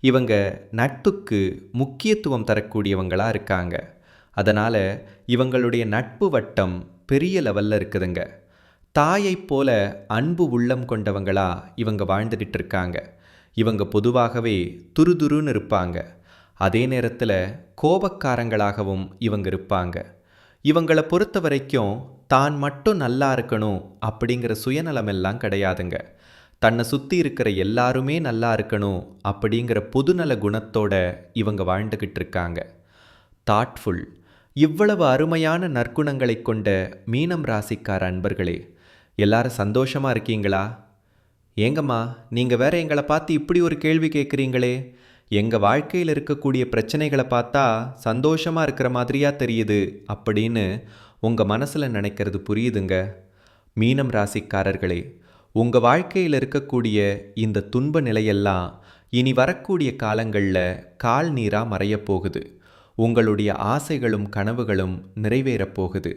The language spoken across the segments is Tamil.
இவங்க நட்புக்கு முக்கியத்துவம் தரக்கூடியவங்களாக இருக்காங்க. அதனால் இவங்களுடைய நட்பு வட்டம் பெரிய லெவலில் இருக்குதுங்க. தாயைப் போல அன்பு உள்ளம் கொண்டவங்களா இவங்க வாழ்ந்துக்கிட்டு இருக்காங்க. இவங்க பொதுவாகவே துருதுருன்னு இருப்பாங்க. அதே நேரத்தில் கோபக்காரங்களாகவும் இவங்க இருப்பாங்க. இவங்களை பொறுத்த வரைக்கும் தான் மட்டும் நல்லா இருக்கணும் அப்படிங்கிற சுயநலமெல்லாம் கிடையாதுங்க. தன்னை சுற்றி இருக்கிற எல்லாருமே நல்லா இருக்கணும் அப்படிங்கிற பொதுநல குணத்தோட இவங்க வாழ்ந்துக்கிட்டு இருக்காங்க. தாட்ஃபுல் இவ்வளவு அருமையான நற்குணங்களை கொண்ட மீனம் ராசிக்கார அன்பர்களே எல்லாரும் சந்தோஷமாக இருக்கீங்களா? ஏங்கம்மா நீங்கள் வேற எங்களை பார்த்து இப்படி ஒரு கேள்வி கேட்குறீங்களே எங்கள் வாழ்க்கையில் இருக்கக்கூடிய பிரச்சனைகளை பார்த்தா சந்தோஷமாக இருக்கிற மாதிரியா தெரியுது அப்படின்னு உங்கள் மனசில் நினைக்கிறது புரியுதுங்க. மீனம் ராசிக்காரர்களே உங்கள் வாழ்க்கையில் இருக்கக்கூடிய இந்த துன்ப நிலையெல்லாம் இனி வரக்கூடிய காலங்களில் கால் நீராக மறையப்போகுது உங்களுடைய ஆசைகளும் கனவுகளும் நிறைவேறப் போகுது.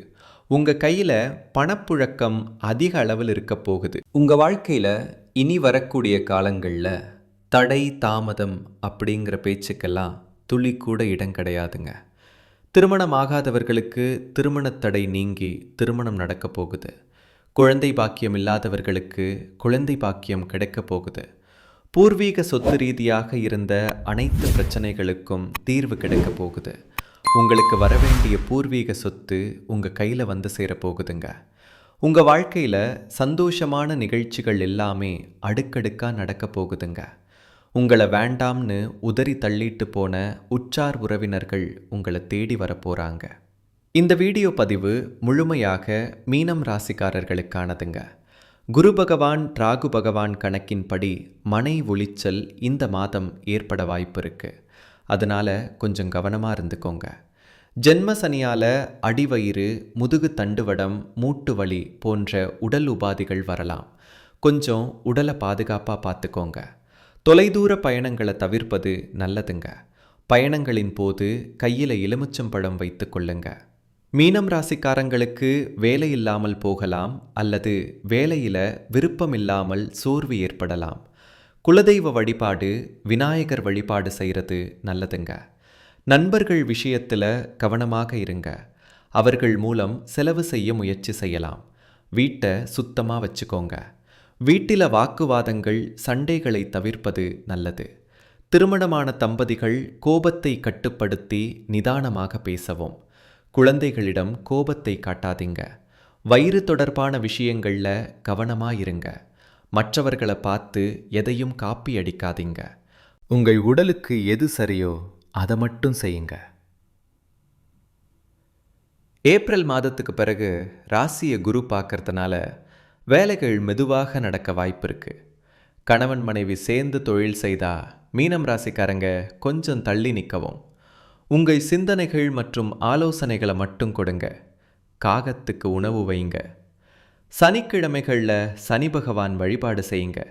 உங்கள் கையில் பணப்புழக்கம் அதிக அளவில் இருக்க போகுது. உங்கள் வாழ்க்கையில் இனி வரக்கூடிய காலங்களில் தடை தாமதம் அப்படிங்கிற பேச்சுக்கெல்லாம் துளி கூட இடம் கிடையாதுங்க. திருமணம் ஆகாதவர்களுக்கு திருமணத்தடை நீங்கி திருமணம் நடக்கப் போகுது. குழந்தை பாக்கியம் இல்லாதவர்களுக்கு குழந்தை பாக்கியம் கிடைக்கப் போகுது. பூர்வீக சொத்து ரீதியாக இருந்த அனைத்து பிரச்சனைகளுக்கும் தீர்வு கிடைக்கப் போகுது. உங்களுக்கு வரவேண்டிய பூர்வீக சொத்து உங்கள் கையில் வந்து சேரப்போகுதுங்க உங்கள் வாழ்க்கையில் சந்தோஷமான நிகழ்ச்சிகள் எல்லாமே அடுக்கடுக்காக நடக்க போகுதுங்க. உங்களை வேண்டாம்னு உதறி தள்ளிட்டு போன உற்றார் உறவினர்கள் உங்களை தேடி வரப்போகிறாங்க இந்த வீடியோ பதிவு முழுமையாக மீனம் ராசிக்காரர்களுக்கானதுங்க. குரு பகவான் ராகு பகவான் கணக்கின்படி மனை ஒளிச்சல் இந்த மாதம் ஏற்பட வாய்ப்பு இருக்கு. அதனால் கொஞ்சம் கவனமாக இருந்துக்கோங்க. ஜென்ம சனியால் அடிவயிறு முதுகு தண்டுவடம் மூட்டு வலி போன்ற உடல் உபாதைகள் வரலாம். கொஞ்சம் உடலை பாதுகாப்பாக பார்த்துக்கோங்க. தொலைதூர பயணங்களை தவிர்ப்பது நல்லதுங்க. பயணங்களின் போது கையில் எலுமிச்சம்பழம் வைத்து கொள்ளுங்கள் மீனம் ராசிக்காரங்களுக்கு வேலை இல்லாமல் போகலாம் அல்லது வேலையில் விருப்பமில்லாமல் சோர்வு ஏற்படலாம். குலதெய்வ வழிபாடு விநாயகர் வழிபாடு செய்கிறது நல்லதுங்க. நண்பர்கள் விஷயத்தில் கவனமாக இருங்க. அவர்கள் மூலம் செலவு செய்ய முயற்சி செய்யலாம். வீட்டை சுத்தமாக வச்சுக்கோங்க. வீட்டில வாக்குவாதங்கள் சண்டைகளை தவிர்ப்பது நல்லது. திருமணமான தம்பதிகள் கோபத்தை கட்டுப்படுத்தி நிதானமாக பேசவும். குழந்தைகளிடம் கோபத்தை காட்டாதீங்க. வயிறு தொடர்பான விஷயங்களில் கவனமாக இருங்க மற்றவர்களை பார்த்து எதையும் காப்பி அடிக்காதீங்க. உங்கள் உடலுக்கு எது சரியோ அதை மட்டும் செய்யுங்க. ஏப்ரல் மாதத்துக்கு பிறகு ராசியை குரு பார்க்கறதுனால வேலைகள் மெதுவாக நடக்க வாய்ப்பு இருக்கு கணவன் மனைவி சேர்ந்து தொழில் செய்தா மீனம் ராசிக்காரங்க கொஞ்சம் தள்ளி நிற்கவும். உங்கள் சிந்தனைகள் மற்றும் ஆலோசனைகளை மட்டும் கொடுங்க. காகத்துக்கு உணவு வைங்க. சனிக்கிழமைகளில் சனி பகவான் வழிபாடு செய்யுங்க.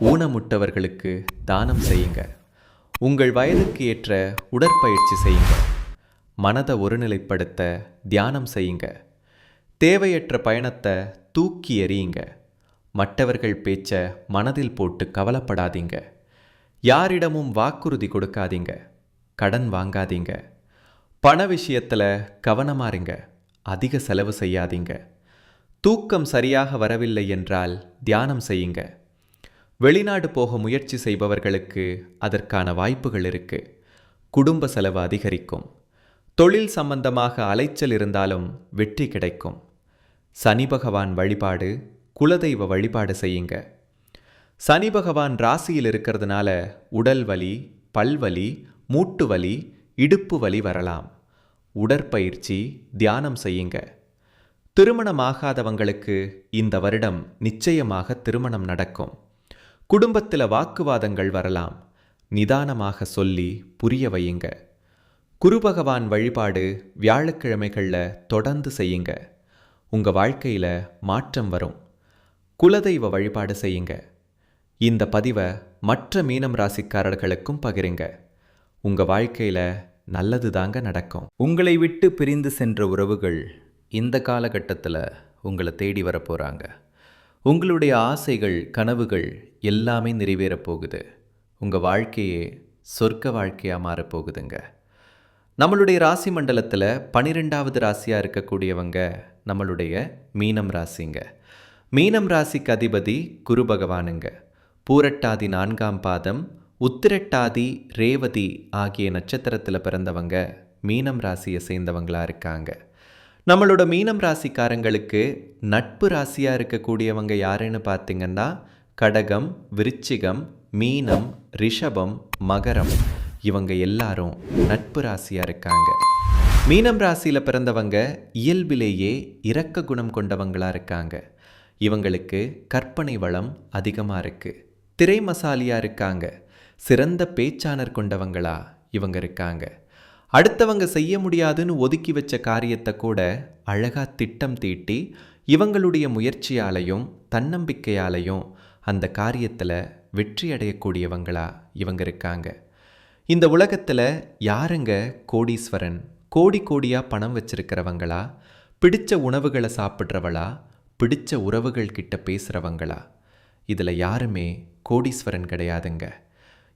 ஊனமுட்டவர்களுக்கு தானம் செய்யுங்க. உங்கள் வயதுக்கு ஏற்ற உடற்பயிற்சி செய்யுங்க. மனதை ஒருநிலைப்படுத்த தியானம் செய்யுங்க. தேவையற்ற பயணத்தை தூக்கி எறியுங்க. மற்றவர்கள் பேச்சை மனதில் போட்டு கவலைப்படாதீங்க. யாரிடமும் வாக்குறுதி கொடுக்காதீங்க. கடன் வாங்காதீங்க. பண விஷயத்தில் கவனமா இருங்க. அதிக செலவு செய்யாதீங்க. தூக்கம் சரியாக வரவில்லை என்றால் தியானம் செய்யுங்க. வெளிநாடு போக முயற்சி செய்பவர்களுக்கு அதற்கான வாய்ப்புகள் இருக்கு. குடும்ப செலவு அதிகரிக்கும். தொழில் சம்பந்தமாக அலைச்சல் இருந்தாலும் வெற்றி கிடைக்கும். சனி பகவான் வழிபாடு குலதெய்வ வழிபாடு செய்யுங்க. சனி பகவான் ராசியில் இருக்கிறதுனால உடல் வலி பல்வலி மூட்டு வலி இடுப்பு வலி வரலாம். உடற்பயிற்சி தியானம் செய்யுங்க. திருமணமாகாதவங்களுக்கு இந்த வருடம் நிச்சயமாக திருமணம் நடக்கும். குடும்பத்தில் வாக்குவாதங்கள் வரலாம். நிதானமாக சொல்லி புரிய வையுங்க. குரு பகவான் வழிபாடு வியாழக்கிழமைகளில் தொடர்ந்து செய்யுங்க. உங்கள் வாழ்க்கையில் மாற்றம் வரும். குலதெய்வ வழிபாடு செய்யுங்க. இந்த பதிவை மற்ற மீனம் ராசிக்காரர்களுக்கும் பகிருங்க. உங்கள் வாழ்க்கையில் நல்லது தாங்க நடக்கும். உங்களை விட்டு பிரிந்து சென்ற உறவுகள் இந்த காலகட்டத்தில் உங்களை தேடி வரப்போகிறாங்க உங்களுடைய ஆசைகள் கனவுகள் எல்லாமே நிறைவேறப் போகுது. உங்கள் வாழ்க்கையே சொர்க்க வாழ்க்கையாக மாறப்போகுதுங்க நம்மளுடைய ராசி மண்டலத்தில் பனிரெண்டாவது ராசியாக இருக்கக்கூடியவங்க நம்மளுடைய மீனம் ராசிங்க. மீனம் ராசிக்கு அதிபதி குரு பகவானுங்க. பூரட்டாதி நான்காம் பாதம் உத்திரட்டாதி ரேவதி ஆகிய நட்சத்திரத்தில் பிறந்தவங்க மீனம் ராசியை சேர்ந்தவங்களாக இருக்காங்க. நம்மளோட மீனம் ராசிக்காரங்களுக்கு நட்பு ராசியாக இருக்கக்கூடியவங்க யாருன்னு பார்த்தீங்கன்னா கடகம் விருச்சிகம் மீனம் ரிஷபம் மகரம் இவங்க எல்லாரும் நட்பு ராசியாக இருக்காங்க. மீனம் ராசியில் பிறந்தவங்க இயல்பிலேயே இரக்க குணம் கொண்டவங்களாக இருக்காங்க. இவங்களுக்கு கற்பனை வளம் அதிகமாக இருக்குது திரை மசாலியாக இருக்காங்க. சிறந்த பேச்சாளர் கொண்டவங்களா இவங்க இருக்காங்க. அடுத்தவங்க செய்ய முடியாதுன்னு ஒதுக்கி வச்ச காரியத்தை கூட அழகா திட்டம் தீட்டி இவங்களுடைய முயற்சியாலையும் தன்னம்பிக்கையாலையும் அந்த காரியத்தில் வெற்றி அடையக்கூடியவங்களா இவங்க இருக்காங்க. இந்த உலகத்தில் யாருங்க கோடீஸ்வரன்? கோடி கோடியாக பணம் வச்சிருக்கிறவங்களா? பிடிச்ச உணவுகளை சாப்பிட்றவளா? பிடிச்ச உறவுகள் கிட்ட பேசுகிறவங்களா இதில் யாருமே கோடீஸ்வரன் கிடையாதுங்க.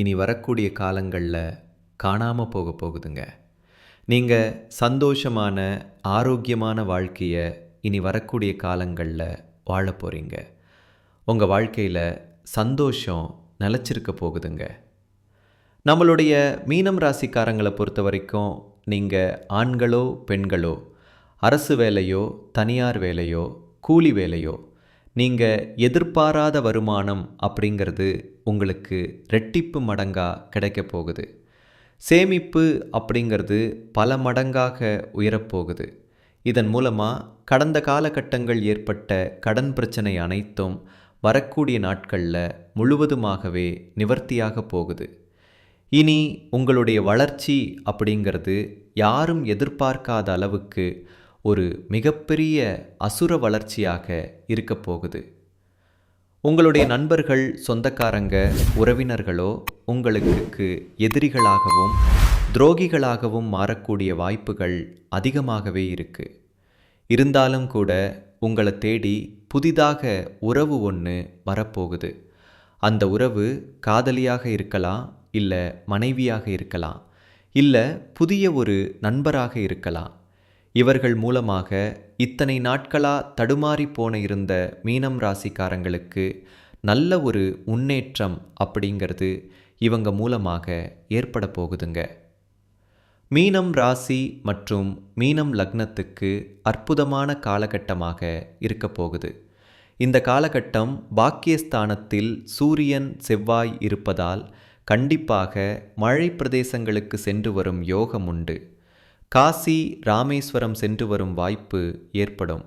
இனி வரக்கூடிய காலங்களில் காணாமல் போக போகுதுங்க. நீங்கள் சந்தோஷமான ஆரோக்கியமான வாழ்க்கையை இனி வரக்கூடிய காலங்களில் வாழ போகிறீங்க உங்கள் வாழ்க்கையில் சந்தோஷம் நிலச்சிருக்க போகுதுங்க. நம்மளுடைய மீனம் ராசிக்காரங்களை பொறுத்த வரைக்கும் நீங்கள் ஆண்களோ பெண்களோ அரசு வேலையோ தனியார் வேலையோ கூலி வேலையோ நீங்கள் எதிர்பாராத வருமானம் அப்படிங்கிறது உங்களுக்கு ரெட்டிப்பு மடங்காக கிடைக்க போகுது. சேமிப்பு அப்படிங்கிறது பல மடங்காக உயரப்போகுது இதன் மூலமாக கடந்த காலகட்டங்கள் ஏற்பட்ட கடன் பிரச்சனை அனைத்தும் வரக்கூடிய நாட்களில் முழுவதுமாகவே நிவர்த்தியாக போகுது. இனி உங்களுடைய வளர்ச்சி அப்படிங்கிறது யாரும் எதிர்பார்க்காத அளவுக்கு ஒரு மிகப்பெரிய அசுர வளர்ச்சியாக இருக்கப் போகுது. உங்களுடைய நண்பர்கள் சொந்தக்காரங்க உறவினர்களோ உங்களுக்கு எதிரிகளாகவும் துரோகிகளாகவும் மாறக்கூடிய வாய்ப்புகள் அதிகமாகவே இருக்கு. இருந்தாலும் கூட உங்களை தேடி புதிதாக உறவு ஒன்று வரப்போகுது. அந்த உறவு காதலியாக இருக்கலாம் இல்லை மனைவியாக இருக்கலாம் இல்லை புதிய ஒரு நண்பராக இருக்கலாம். இவர்கள் மூலமாக இத்தனை நாட்களா தடுமாறி போன இருந்த மீனம் ராசிக்காரங்களுக்கு நல்ல ஒரு முன்னேற்றம் அப்படிங்கிறது இவங்க மூலமாக ஏற்பட போகுதுங்க. மீனம் ராசி மற்றும் மீனம் லக்னத்துக்கு அற்புதமான காலகட்டமாக இருக்க போகுது. இந்த காலகட்டம் பாக்கியஸ்தானத்தில் சூரியன் செவ்வாய் இருப்பதால் கண்டிப்பாக மழை பிரதேசங்களுக்கு சென்று வரும் யோகம் உண்டு. காசி ராமேஸ்வரம் சென்று வரும் வாய்ப்பு ஏற்படும்.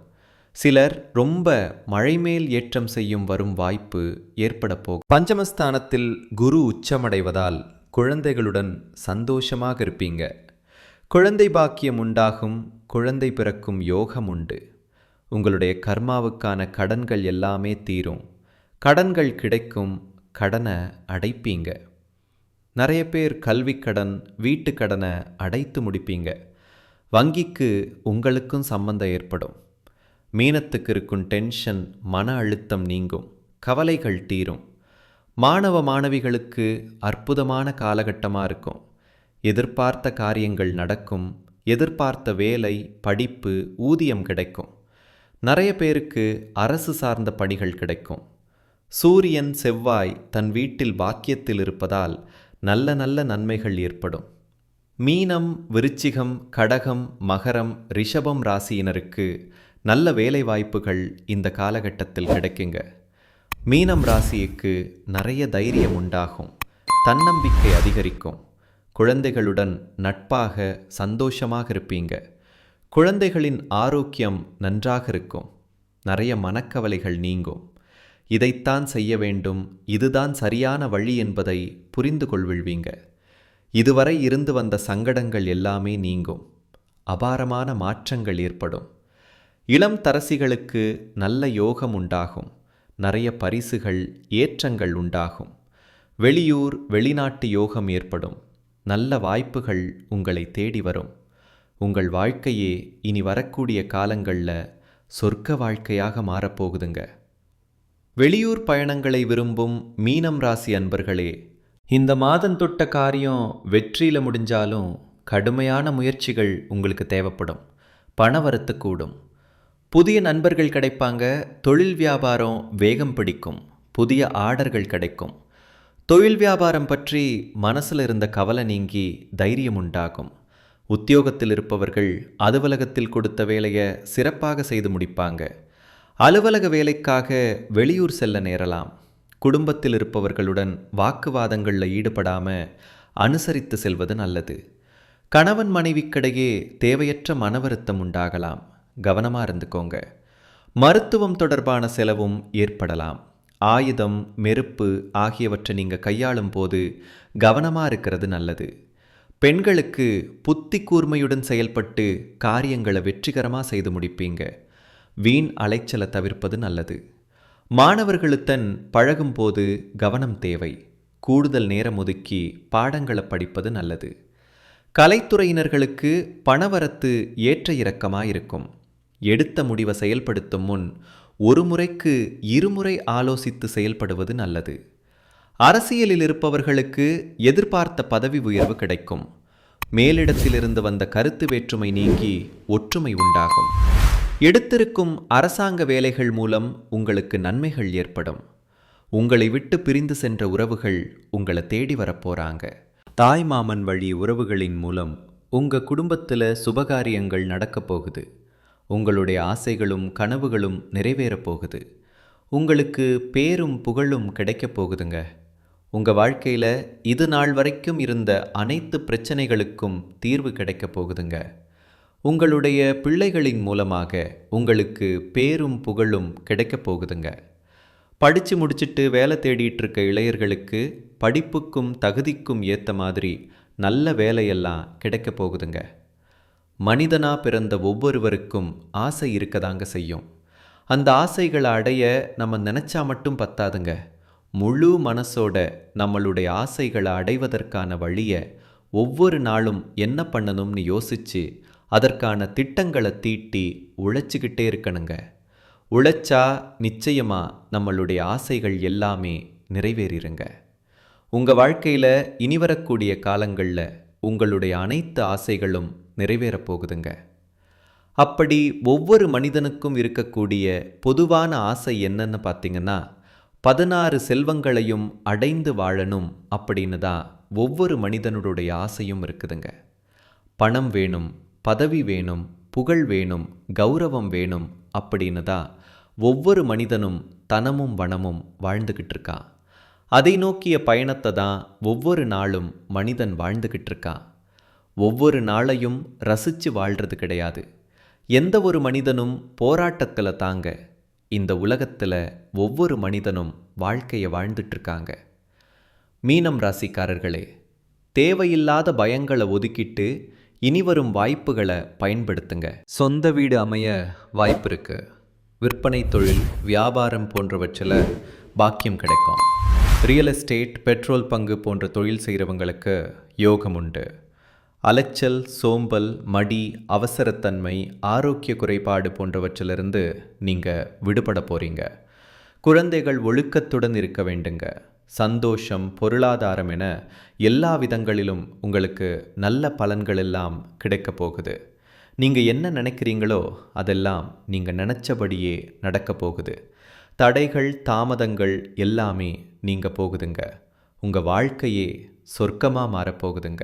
சிலர் ரொம்ப மழைமேல் ஏற்றம் செய்யும் வரும் வாய்ப்பு ஏற்பட போகும். பஞ்சமஸ்தானத்தில் குரு உச்சமடைவதால் குழந்தைகளுடன் சந்தோஷமாக இருப்பீங்க. குழந்தை பாக்கியம் உண்டாகும் குழந்தை பிறக்கும் யோகம் உண்டு. உங்களுடைய கர்மாவுக்கான கடன்கள் எல்லாமே தீரும். கடன்கள் கிடைக்கும் கடனை அடைப்பீங்க. நிறைய பேர் கல்விக்கடன் கடன் வீட்டு கடனை அடைத்து முடிப்பீங்க. வங்கிக்கு உங்களுக்கும் சம்பந்தம் ஏற்படும். மீனத்துக்கு இருக்கும் டென்ஷன் மன அழுத்தம் நீங்கும். கவலைகள் தீரும். மாணவ மாணவிகளுக்கு அற்புதமான காலகட்டமாக இருக்கும். எதிர்பார்த்த காரியங்கள் நடக்கும். எதிர்பார்த்த வேலை படிப்பு ஊதியம் கிடைக்கும். நிறைய பேருக்கு அரசு சார்ந்த பணிகள் கிடைக்கும். சூரியன் செவ்வாய் தன் வீட்டில் பாக்கியத்தில் இருப்பதால் நல்ல நல்ல நன்மைகள் ஏற்படும். மீனம் விருச்சிகம் கடகம் மகரம் ரிஷபம் ராசியினருக்கு நல்ல வேலை வாய்ப்புகள் இந்த காலகட்டத்தில் கிடைக்குங்க. மீனம் ராசிக்கு நிறைய தைரியம் உண்டாகும். தன்னம்பிக்கை அதிகரிக்கும். குழந்தைகளுடன் நட்பாக சந்தோஷமாக இருப்பீங்க. குழந்தைகளின் ஆரோக்கியம் நன்றாக இருக்கும். நிறைய மனக்கவலைகள் நீங்கும். இதைத்தான் செய்ய வேண்டும். இதுதான் சரியான வழி என்பதை புரிந்து கொள்விழ்வீங்க. இதுவரை இருந்து வந்த சங்கடங்கள் எல்லாமே நீங்கும். அபாரமான மாற்றங்கள் ஏற்படும். இளம் தரசிகளுக்கு நல்ல யோகம் உண்டாகும். நிறைய பரிசுகள் ஏற்றங்கள் உண்டாகும். வெளியூர் வெளிநாட்டு யோகம் ஏற்படும். நல்ல வாய்ப்புகள் உங்களை தேடி வரும். உங்கள் வாழ்க்கையே இனி வரக்கூடிய காலங்களில் சொர்க்க வாழ்க்கையாக மாறப்போகுதுங்க. வெளியூர் பயணங்களை விரும்பும் மீனம் ராசி அன்பர்களே இந்த மாதம் தொட்ட காரியம் வெற்றியில் முடிஞ்சாலும் கடுமையான முயற்சிகள் உங்களுக்கு தேவைப்படும். பணவரத்து கூடும். புதிய நண்பர்கள் கிடைப்பாங்க தொழில் வியாபாரம் வேகம் பிடிக்கும் புதிய ஆர்டர்கள் கிடைக்கும். தொழில் வியாபாரம் பற்றி மனசில் இருந்த கவலை நீங்கி தைரியம் உண்டாகும். உத்தியோகத்தில் இருப்பவர்கள் அலுவலகத்தில் கொடுத்த வேலையை சிறப்பாக செய்து முடிப்பாங்க. அலுவலக வேலைக்காக வெளியூர் செல்ல நேரலாம். குடும்பத்தில் இருப்பவர்களுடன் வாக்குவாதங்களில் ஈடுபடாமல் அனுசரித்து செல்வது நல்லது. கணவன் மனைவிக்கிடையே தேவையற்ற மன வருத்தம் உண்டாகலாம். கவனமாக இருந்துக்கோங்க. மருத்துவம் தொடர்பான செலவும் ஏற்படலாம். ஆயுதம் மெருப்பு ஆகியவற்றை நீங்கள் கையாளும் போது கவனமாக இருக்கிறது நல்லது. பெண்களுக்கு புத்தி கூர்மையுடன் செயல்பட்டு காரியங்களை வெற்றிகரமாக செய்து முடிப்பீங்க. வீண் அலைச்சலை தவிர்ப்பது நல்லது. மாணவர்களுடன் பழகும்போது கவனம் தேவை. கூடுதல் நேரம் ஒதுக்கி பாடங்களை படிப்பது நல்லது. கலைத்துறையினர்களுக்கு பணவரத்து ஏற்ற இறக்கமாயிருக்கும். எடுத்த முடிவை செயல்படுத்தும் முன் ஒரு முறைக்கு இருமுறை ஆலோசித்து செயல்படுவது நல்லது. அரசியலில் இருப்பவர்களுக்கு எதிர்பார்த்த பதவி உயர்வு கிடைக்கும். மேலிடத்திலிருந்து வந்த கருத்து வேற்றுமை நீங்கி ஒற்றுமை உண்டாகும். எடுத்திருக்கும் அரசாங்க வேலைகள் மூலம் உங்களுக்கு நன்மைகள் ஏற்படும். உங்களை விட்டு பிரிந்து சென்ற உறவுகள் உங்களை தேடி வரப்போறாங்க. தாய் மாமன் வழி உறவுகளின் மூலம் உங்க குடும்பத்தில் சுபகாரியங்கள் நடக்கப் போகுது. உங்களுடைய ஆசைகளும் கனவுகளும் நிறைவேறப் போகுது. உங்களுக்கு பேரும் புகழும் கிடைக்கப் போகுதுங்க. உங்கள் வாழ்க்கையில் இது நாள் வரைக்கும் இருந்த அனைத்து பிரச்சனைகளுக்கும் தீர்வு கிடைக்கப் போகுதுங்க. உங்களுடைய பிள்ளைகளின் மூலமாக உங்களுக்கு பேரும் புகழும் கிடைக்கப் போகுதுங்க. படித்து முடிச்சிட்டு வேலை தேடிட்டு இருக்க இளையர்களுக்கு படிப்புக்கும் தகுதிக்கும் ஏற்ற மாதிரி நல்ல வேலையெல்லாம் கிடைக்கப் போகுதுங்க. மனிதனாக பிறந்த ஒவ்வொருவருக்கும் ஆசை இருக்கதாங்க செய்யும். அந்த ஆசைகளை அடைய நம்ம நினச்சா மட்டும் பத்தாதுங்க. முழு மனசோட நம்மளுடைய ஆசைகளை அடைவதற்கான வழியை ஒவ்வொரு நாளும் என்ன பண்ணணும்னு யோசிச்சு அதற்கான திட்டங்களை தீட்டி உழைச்சிக்கிட்டே இருக்கணுங்க. உழைச்சா நிச்சயமாக நம்மளுடைய ஆசைகள் எல்லாமே நிறைவேறிருங்க. உங்கள் வாழ்க்கையில் இனி வரக்கூடிய காலங்களில் உங்களுடைய அனைத்து ஆசைகளும் நிறைவேறப் போகுதுங்க. அப்படி ஒவ்வொரு மனிதனுக்கும் இருக்கக்கூடிய பொதுவான ஆசை என்னன்னு பார்த்தீங்கன்னா பதினாறு செல்வங்களையும் அடைந்து வாழணும் அப்படின்னு தான் ஒவ்வொரு மனிதனுடைய ஆசையும் இருக்குதுங்க. பணம் வேணும் பதவி வேணும் புகழ் வேணும் கௌரவம் வேணும் அப்படின்னு தான் ஒவ்வொரு மனிதனும் தனமும் வனமும் வாழ்ந்துக்கிட்டு இருக்கான் அதை நோக்கிய பயணத்தை தான் ஒவ்வொரு நாளும் மனிதன் வாழ்ந்துக்கிட்டு இருக்கான் ஒவ்வொரு நாளையும் ரசித்து வாழ்கிறது கிடையாது. எந்த ஒரு மனிதனும் போராட்டத்தில் தாங்க இந்த உலகத்தில் ஒவ்வொரு மனிதனும் வாழ்க்கையை வாழ்ந்துட்டுருக்காங்க. மீனம் ராசிக்காரர்களே தேவையில்லாத பயங்களை ஒதுக்கிட்டு இனிவரும் வாய்ப்புகளை பயன்படுத்துங்க. சொந்த வீடு அமைய வாய்ப்பு இருக்கு. விற்பனை தொழில் வியாபாரம் போன்றவற்றில் பாக்கியம் கிடைக்கும். ரியல் எஸ்டேட் பெட்ரோல் பங்கு போன்ற தொழில் செய்கிறவங்களுக்கு யோகம் உண்டு. அலைச்சல் சோம்பல் மடி அவசரத்தன்மை ஆரோக்கிய குறைபாடு போன்றவற்றிலிருந்து நீங்கள் விடுபட போகிறீங்க குழந்தைகள் ஒழுக்கத்துடன் இருக்க வேண்டுங்க. சந்தோஷம் பொருளாதாரம் என எல்லா விதங்களிலும் உங்களுக்கு நல்ல பலன்கள் எல்லாம் கிடைக்கப் போகுது. நீங்கள் என்ன நினைக்கிறீங்களோ அதெல்லாம் நீங்கள் நினச்சபடியே நடக்கப் போகுது. தடைகள் தாமதங்கள் எல்லாமே நீங்கள் போகுதுங்க. உங்கள் வாழ்க்கையே சொர்க்கமாக மாறப்போகுதுங்க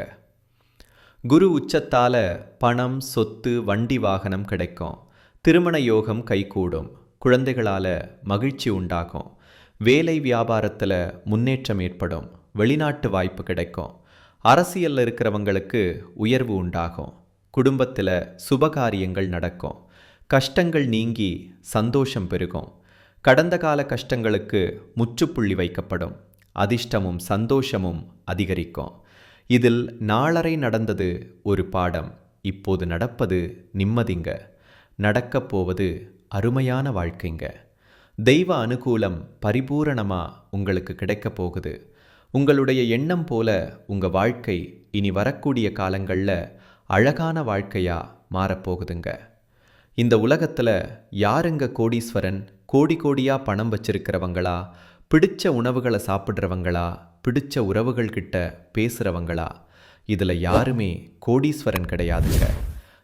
குரு உச்சத்தால் பணம் சொத்து வண்டி வாகனம் கிடைக்கும். திருமண யோகம் கைகூடும். குழந்தைகளால் மகிழ்ச்சி உண்டாகும். வேலை வியாபாரத்தில் முன்னேற்றம் ஏற்படும் வெளிநாட்டு வாய்ப்பு கிடைக்கும். அரசியலில் இருக்கிறவங்களுக்கு உயர்வு உண்டாகும். குடும்பத்தில் சுபகாரியங்கள் நடக்கும். கஷ்டங்கள் நீங்கி சந்தோஷம் பெருகும். கடந்த கால கஷ்டங்களுக்கு முற்றுப்புள்ளி வைக்கப்படும். அதிர்ஷ்டமும் சந்தோஷமும் அதிகரிக்கும். இதில் நாளரை நடந்தது ஒரு பாடம் இப்போது நடப்பது நிம்மதிங்க. நடக்கப் போவது அருமையான வாழ்க்கைங்க. தெய்வ அனுகூலம் பரிபூரணமாக உங்களுக்கு கிடைக்கப் போகுது. உங்களுடைய எண்ணம் போல உங்கள் வாழ்க்கை இனி வரக்கூடிய காலங்களில் அழகான வாழ்க்கையாக மாறப்போகுதுங்க இந்த உலகத்தில் யாருங்க கோடீஸ்வரன்? கோடி கோடியாக பணம் வச்சிருக்கிறவங்களா? பிடிச்ச உணவுகளை சாப்பிட்றவங்களா? பிடிச்ச உறவுகள்கிட்ட பேசுகிறவங்களா இதில் யாருமே கோடீஸ்வரன் கிடையாதுங்க.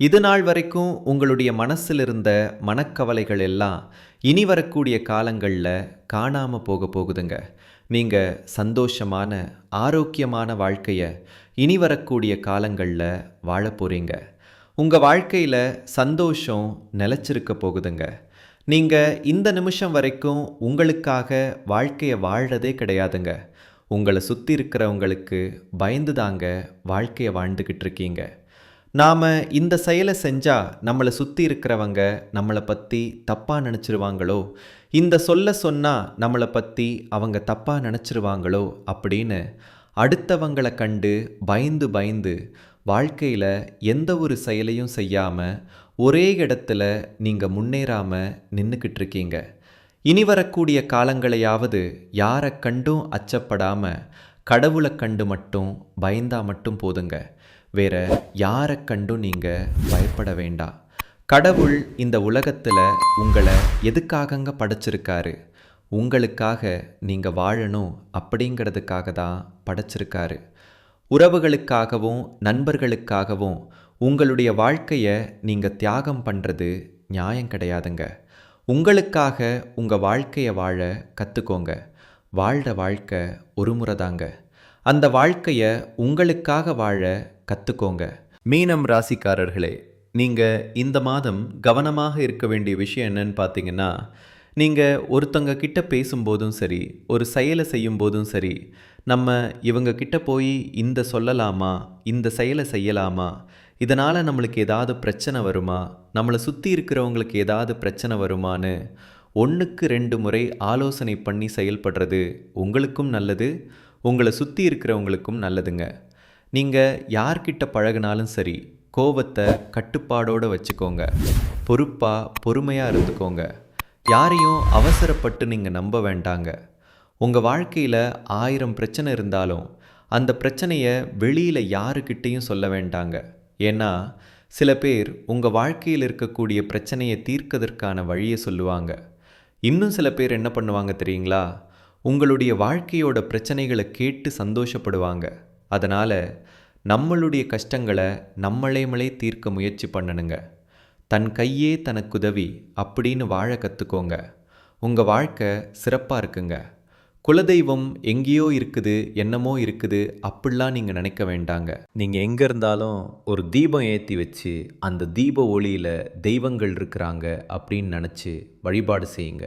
இது நாள் வரைக்கும் உங்களுடைய மனசில் இருந்த மனக்கவலைகள் எல்லாம் இனி வரக்கூடிய காலங்களில் காணாமல் போக போகுதுங்க. நீங்கள் சந்தோஷமான ஆரோக்கியமான வாழ்க்கையை இனி வரக்கூடிய காலங்களில் வாழ போகிறீங்க உங்கள் வாழ்க்கையில் சந்தோஷம் நிலச்சிருக்க போகுதுங்க. நீங்கள் இந்த நிமிஷம் வரைக்கும் உங்களுக்காக வாழ்க்கையை வாழ்கிறதே கிடையாதுங்க. உங்களை சுற்றி இருக்கிறவங்களுக்கு பயந்து தாங்க வாழ்க்கையை வாழ்ந்துக்கிட்டு இருக்கீங்க. நாம் இந்த செயலை செஞ்சால் நம்மளை சுற்றி இருக்கிறவங்க நம்மளை பற்றி தப்பாக நினச்சிருவாங்களோ? இந்த சொல்ல சொன்னால் நம்மளை பற்றி அவங்க தப்பாக நினச்சிருவாங்களோ? அப்படின்னு அடுத்தவங்களை கண்டு பயந்து பயந்து வாழ்க்கையில் எந்த ஒரு செயலையும் செய்யாமல் ஒரே இடத்துல நீங்கள் முன்னேறாமல் நின்றுக்கிட்டு இருக்கீங்க. இனி வரக்கூடிய காலங்களையாவது யாரை கண்டும் அச்சப்படாமல் கடவுளை கண்டு மட்டும் பயந்தா மட்டும் போதுங்க. வேற யாரை கண்டும் நீங்கள் பயப்பட வேண்டாம் கடவுள் இந்த உலகத்தில் உங்களை எதுக்காகங்க படைச்சிருக்காரு? உங்களுக்காக நீங்கள் வாழணும் அப்படிங்கிறதுக்காக தான் படைச்சிருக்காரு. உறவுகளுக்காகவும் நண்பர்களுக்காகவும் உங்களுடைய வாழ்க்கையை நீங்கள் தியாகம் பண்ணுறது நியாயம் கிடையாதுங்க. உங்களுக்காக உங்கள் வாழ்க்கையை வாழ கற்றுக்கோங்க வாழ்கிற வாழ்க்கை ஒரு முறை தாங்க. அந்த வாழ்க்கையை உங்களுக்காக வாழ கற்றுக்கோங்க மீனம் ராசிக்காரர்களே நீங்கள் இந்த மாதம் கவனமாக இருக்க வேண்டிய விஷயம் என்னன்னு பார்த்தீங்கன்னா நீங்கள் ஒருத்தங்க கிட்ட பேசும்போதும் சரி ஒரு செயலை செய்யும் போதும் சரி நம்ம இவங்க கிட்ட போய் இந்த சொல்லலாமா இந்த செயலை செய்யலாமா இதனால் நம்மளுக்கு ஏதாவது பிரச்சனை வருமா நம்மளை சுற்றி இருக்கிறவங்களுக்கு ஏதாவது பிரச்சனை வருமான்னு ஒன்றுக்கு ரெண்டு முறை ஆலோசனை பண்ணி செயல்படுறது உங்களுக்கும் நல்லது உங்களை சுற்றி இருக்கிறவங்களுக்கும் நல்லதுங்க. நீங்கள் யார்கிட்ட பழகினாலும் சரி கோவத்தை கட்டுப்பாடோடு வச்சுக்கோங்க. பொறுப்பாக பொறுமையாக இருந்துக்கோங்க. யாரையும் அவசரப்பட்டு நீங்கள் நம்ப வேண்டாங்க. உங்கள் வாழ்க்கையில் ஆயிரம் பிரச்சனை இருந்தாலும் அந்த பிரச்சனையை வெளியில் யாருக்கிட்டேயும் சொல்ல வேண்டாங்க. ஏன்னா சில பேர் உங்கள் வாழ்க்கையில் இருக்கக்கூடிய பிரச்சனையை தீர்க்கதற்கான வழியை சொல்லுவாங்க. இன்னும் சில பேர் என்ன பண்ணுவாங்க தெரியுங்களா? உங்களுடைய வாழ்க்கையோட பிரச்சனைகளை கேட்டு சந்தோஷப்படுவாங்க. அதனால் நம்மளுடைய கஷ்டங்களை நம்மளேமலே தீர்க்க முயற்சி பண்ணணுங்க. தன் கையே தனக்குதவி அப்படின்னு வாழ கற்றுக்கோங்க உங்கள் வாழ்க்கை சிறப்பாக இருக்குங்க. குலதெய்வம் எங்கேயோ இருக்குது என்னமோ இருக்குது அப்படிலாம் நீங்கள் நினைக்க வேண்டாங்க. நீங்கள் எங்கே இருந்தாலும் ஒரு தீபம் ஏற்றி வச்சு அந்த தீப ஒளியில் தெய்வங்கள் இருக்கிறாங்க அப்படின்னு நினச்சி வழிபாடு செய்யுங்க.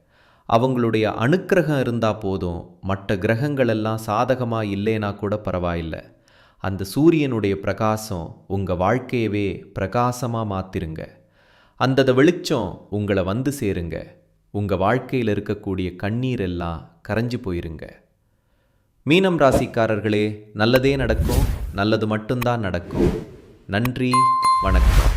அவங்களுடைய அனுக்கிரகம் இருந்தால் போதும். மற்ற கிரகங்கள் எல்லாம் சாதகமாக இல்லைனா கூட பரவாயில்லை. அந்த சூரியனுடைய பிரகாசம் உங்கள் வாழ்க்கையவே பிரகாசமாக மாற்றிருங்க அந்த வெளிச்சம் உங்களை வந்து சேருங்க. உங்கள் வாழ்க்கையில் இருக்கக்கூடிய கண்ணீர் எல்லாம் கரைஞ்சு போயிருங்க. மீனம் ராசிக்காரர்களே நல்லதே நடக்கும் நல்லது மட்டும்தான் நடக்கும். நன்றி வணக்கம்.